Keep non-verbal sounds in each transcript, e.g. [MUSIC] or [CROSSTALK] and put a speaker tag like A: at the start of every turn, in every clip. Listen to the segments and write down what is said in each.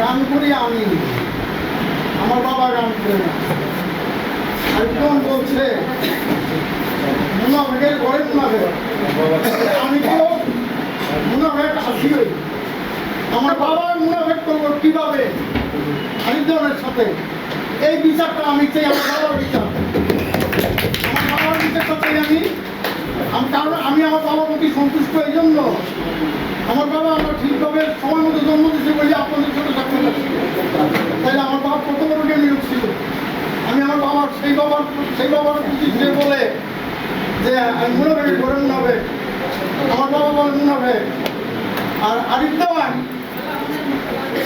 A: গান করি আমি। আমার বাবা গান করে না। একজন বলছে? মুনাফেকের ঘরে মুনাফেক আমি কেউ মুনাফেক আসি। আমার বাবা মুনাফেক করব কীভাবে? আরেকজনের সাথে। এই বিচারটা আমি চাই, আমার বাবার বিচার। আমার বাবার বিচারটা চাই আমি। আমি কারণ আমি আমার বাবার প্রতি সন্তুষ্ট এই জন্য? আমার বাবা আমার ঠিকভাবে সময় মতো জন্ম দিচ্ছে বলে আপনাদের সাক্ষাৎ আছে। তাইলে আমার বাবা কত বড় জ্ঞানী ছিল? আমি আমার বাবার, সেই বাবার সেই বাবার প্রতি সে বলে যে, আমি মুনাফেক করে হবে। আমার বাবা বলে, মনে হবে। আর আরিফ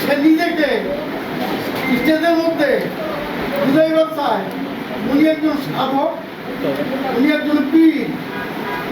A: সে নিজেকে স্টেজের মধ্যে বুঝাইবার চায় উনি একজন সাধক, উনি একজন পীর।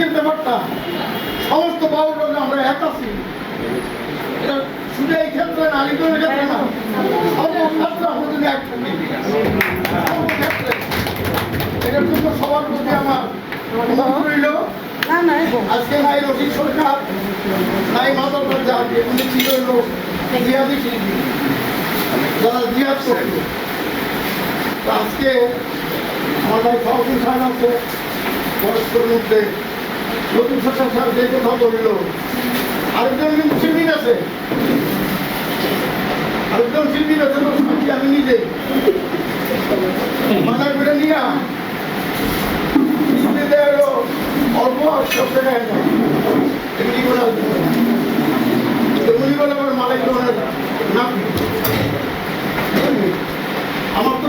A: আজকের ব্যাপারটা সমস্ত বাবুর আমরা এক আছি। এটা শুধু এই ক্ষেত্রে না আরেকজনের ক্ষেত্রে না। সর্বক্ষেত্রে আমরা যদি এক। থাকি সর্বক্ষেত্রে এটার জন্য সবার প্রতি আমার অনুরোধ রইল। আজকে নাই রশিদ সরকার নাই মাদক রাজা এগুলি ছিল হলো জিহাদি শিল্পী যারা জিহাদ করত। আজকে আমার ভাই আছে মধ্যে নতুন সরকার সাহেব যে কথা বলল আরেকজন শিল্পী আছে। আরেকজন শিল্পী আছে আমি নিজে। মাথা করে নিয়ে অল্প সব টাকায় না এমনি উনি বলে আমার হয় না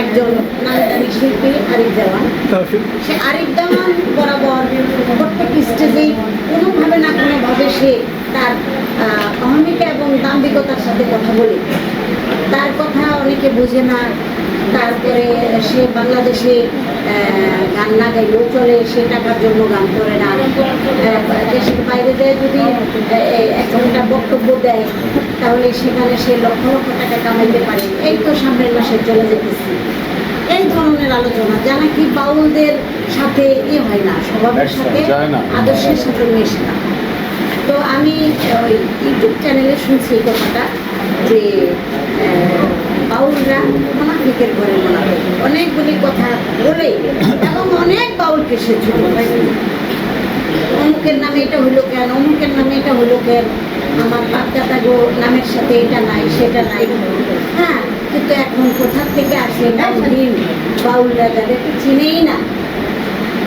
B: একজন শিল্পী আরিফ দেওয়ান সে আরিফ দেওয়ান বরাবর প্রত্যেক স্টেজেই কোনোভাবে না কোনোভাবে সে তার অহমিকা এবং দাম্ভিকতার সাথে কথা বলে। তার কথা অনেকে বোঝে না তারপরে সে বাংলাদেশে গান না গাইলেও চলে সে টাকার জন্য গান করে না। দেশের বাইরে যায় যদি এক ঘণ্টা বক্তব্য দেয় তাহলে সেখানে সে লক্ষ লক্ষ টাকা কামাইতে পারে। এই তো সামনের মাসে চলে যেতেছি। এই ধরনের আলোচনা যা নাকি বাউলদের সাথে ই হয় না স্বভাবের সাথে আদর্শের সাথে মেশে না। তো আমি ওই ইউটিউব চ্যানেলে শুনছি এই কথাটা যে বাউলরা মোনাফিকের ঘরে মোনাফিক অনেকগুলি কথা বলে এবং অনেক বাউলকে সে ছোট অমুকের নামে এটা হলো কেন? অমুকের নামে এটা হলো কেন? আমার বাপ দাদা গো নামের সাথে এটা নাই সেটা নাই। হ্যাঁ কিন্তু এখন কোথা থেকে আসে দিন বাউলরা যাদেরকে চিনেই না।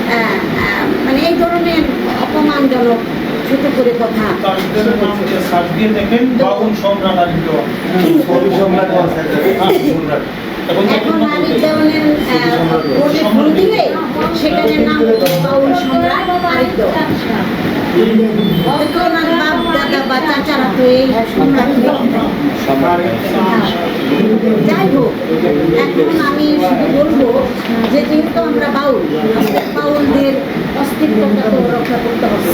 B: আহ, আহ, মানে এই ধরনের অপমানজনক ছোট করে কথা।
C: হ্যাঁ, সম্রাট। এবং
B: এখন আরিফ দেওয়ানের বোর্ডে দিলে সেখানে নাম বাউল সম্রাট আরিফ দেওয়ান হয়তো ওনার বাপ দাদা বা চাচারা তো এই সম্রাট যাই হোক এখন আমি শুধু বলব যে যেহেতু আমরা বাউল আমাদের বাউলদের অস্তিত্বটা তো রক্ষা করতে হবে।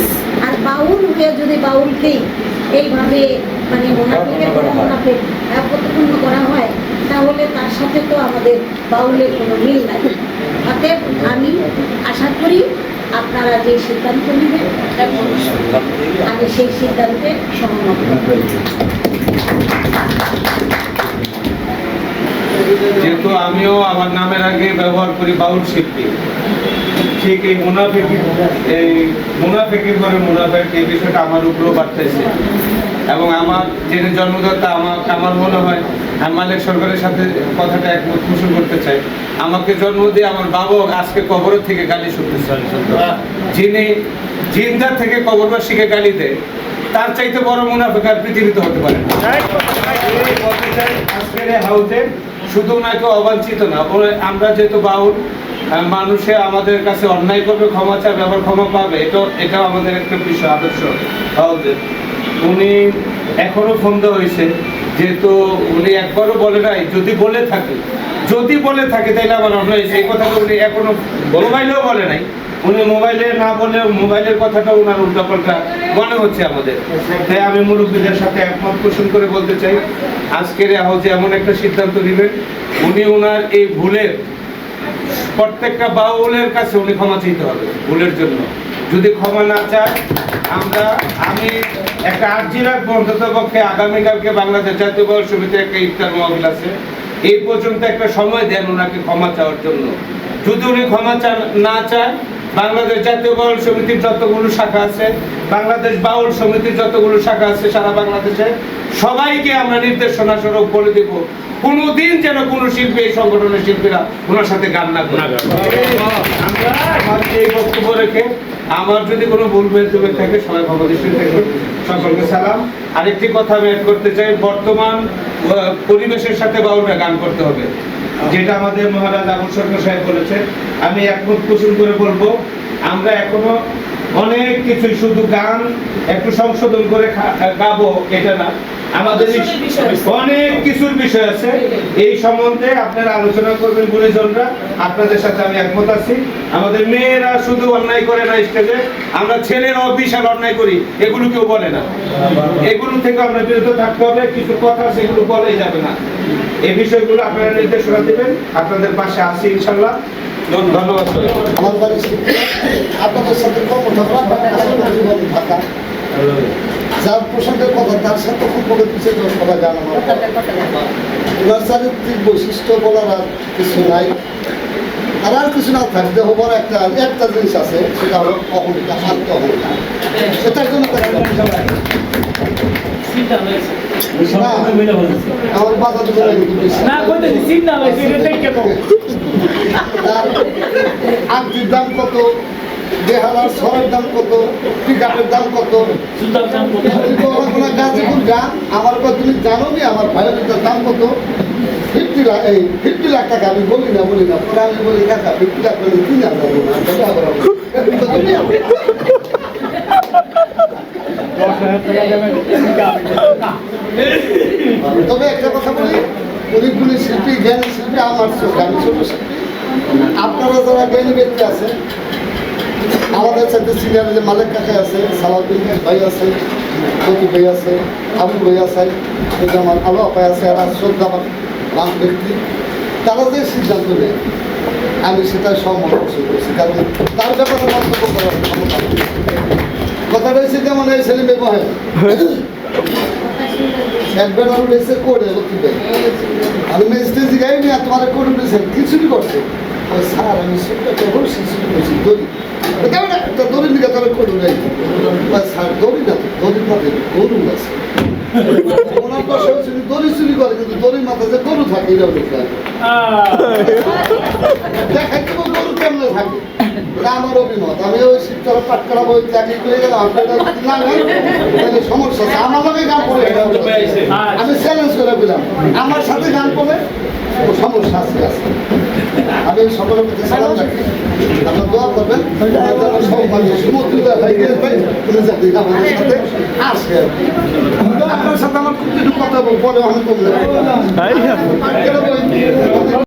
B: বাউল যদি বাউলকেই এইভাবে মানে করা হয়। তাহলে তার সাথে তো আমাদের বাউলের কোনো মিল নাই। অতএব আমি আশা করি আপনারা যে সিদ্ধান্ত নেবেন আমি সেই সিদ্ধান্তে সহমত।
D: যেহেতু আমিও আমার নামের আগে ব্যবহার করি বাউল শিল্পী। ঠিক এই মুনাফিক এই মুনাফিকের ঘরে মুনাফেক এই বিষয়টা আমার উপরেও বাড়তেছে। এবং আমার যিনি জন্মদাতা আমার আমার মনে হয় আমি মালিক সরকারের সাথে কথাটা একমত পোষণ করতে চাই। আমাকে জন্ম দিয়ে আমার বাবাও আজকে কবরের থেকে গালি শুনতেছে যিনি জিন্দা থেকে কবরবাসীকে গালি দেয় তার চাইতে বড় মুনাফেক আর পৃথিবীতে হতে পারে না। শুধু ওনাকে অবাঞ্ছিত না ওরা- আমরা যেহেতু বাউল মানুষে আমাদের কাছে অন্যায় করবে ক্ষমা চাবে আবার ক্ষমা পাবে এটা এটাও আমাদের একটা বিষয় আদর্শ। হাউজের উনি এখনও ফোন দেওয়া হয়েছে যেহেতু উনি একবারও বলে নাই যদি বলে থাকে যদি বলে থাকে তাহলে আমার অন্যায় হয়েছে। এই কথাটা উনি এখনও মোবাইলেও বলে নাই। উনি মোবাইলে না বলে মোবাইলের কথাটা ওনার উল্টাপাল্টা মনে হচ্ছে আমাদের। তাই আমি মুরব্বীদের সাথে একমত পোষণ করে বলতে চাই, আজকের হাউজে এমন একটা সিদ্ধান্ত নেবেন, উনি ওনার এই ভুলের প্রত্যেকটা বাউলের কাছে উনি ক্ষমা চাইতে হবে ভুলের জন্য। যদি ক্ষমা না চায়, আমরা, আমি একটা আর্জি রাখব অন্তত পক্ষে আগামীকালকে বাংলাদেশ জাতীয় বাউল সমিতির একটা ইফতার মহবিল আছে। এই পর্যন্ত একটা সময় দেন ওনাকে ক্ষমা চাওয়ার জন্য। যদি উনি ক্ষমা চান, না চায় বাংলাদেশ জাতীয় বাউল সমিতির যতগুলো শাখা আছে, বাংলাদেশ বাউল সমিতির যতগুলো শাখা আছে সারা বাংলাদেশে, সবাইকে আমরা নির্দেশনা স্বরূপ বলে দেব। কোনোদিন যেন কোনো শিল্পী এই সংগঠনের শিল্পীরা ওনার সাথে গান না করে। এই বক্তব্য রেখে আমার যদি কোনো ভুল ভেদে থাকে, সবাই থাকবে সকলকে সালাম। আরেকটি কথা আমি করতে চাই, বর্তমান পরিবেশের সাথে বাউলরা গান করতে হবে। যেটা আমাদের মহারাজ আবুল সরকার সাহেব বলেছেন আমি এখন প্রচুর করে বলব আমরা এখনও অনেক কিছু শুধু গান একটু সংশোধন করে গাবো এটা না। আমাদের অনেক কিছুর বিষয় আছে। এই সম্বন্ধে আপনারা আলোচনা করবেন গুণীজনরা। আপনাদের সাথে আমি একমত আছি। আমাদের মেয়েরা শুধু অন্যায় করে না স্টেজে। আমরা ছেলেরাও বিশাল অন্যায় করি। এগুলো কেউ বলে না। এগুলো থেকে আমরা বিরত থাকতে হবে। কিছু কথা সেগুলো বলাই যাবে না। এই বিষয়গুলো আপনারা নির্দেশনা দেবেন। আপনাদের পাশে আছি ইনশাল্লাহ। ধন্যবাদ
E: আপনাদের সাথে ঢাকা। যার প্রসঙ্গের কথা তার সাথে খুব বলে দিচ্ছে যে সবাই গান ওনার চারিত্রিক বৈশিষ্ট্য বলার আর কিছু নাই। আর আর কিছু না থাকতে হবার একটা একটা জিনিস আছে সেটা হলো অহমিকা আত্ম অহমিকা সেটার জন্য আমার বাধা না। [LAUGHS] তার আংটির দাম কত? বেহালার সরের দাম কত? পিকাপের দাম কত? গাজীপুর গান আমার কথা তুমি জানো নি আমার ভাইয়ের দাম কত? ফিফটি লাখ এই ফিফটি লাখ টাকা আমি বলি না বলি না পরে আমি বলি টাকা ফিফটি লাখ বলে তিন হাজার। তবে একটা কথা বলি অনেকগুলি শিল্পী জ্ঞানী শিল্পী আমার চোখে আমি ছোট শিল্পী। আপনারা যারা জ্ঞানী ব্যক্তি আছে আমাদের সাথে সিনিয়র যে মালিক কাকা আছে, সালাউদ্দিন ভাই আছে কতি ভাই আছে, আবু ভাই আছে আমার আলো আপাই আছে, আর শ্রদ্ধা আমার ব্যক্তি, তারা যে সিদ্ধান্ত নেয়, আমি সেটা পোষণ করছি, কারণ তার ব্যাপারে মন্তব্য করার ক্ষমতা নেই। কথা রয়েছে যেমন এই ছেলে ব্যবহার একবার আমি বেসে করে লক্ষ্মী ভাই আমি স্টেজে গাইনি আর তোমার করে দিয়েছেন কিছুই করছে? ওই স্যার আমি শুনতে তখন শিশু করছি দড়ি। কেমন একটা দড়ির দিকে তাহলে করে যাই স্যার দড়ি না দড়ির মাথায় গরু আছে। ওনার পাশে দড়ি চুরি করে কিন্তু দড়ির মাথায় যে গরু থাকে হবে দেখাই দেবো গরু কেমনে থাকে। এটা আমার অভিমত। আমি ওই পাঠ করা বই চাকরি করে গেলাম সমস্যা আছে। আমার গান পড়ে আমি চ্যালেঞ্জ করে দিলাম। আমার সাথে গান সমস্যা আছে আছে। আমি সকলের প্রতি সালাম রাখি আপনার দোয়া করবেন। যাতে আমাদের সাথে আসে। আপনার সাথে আমার খুব কিছু কথা বল- পরে অনেক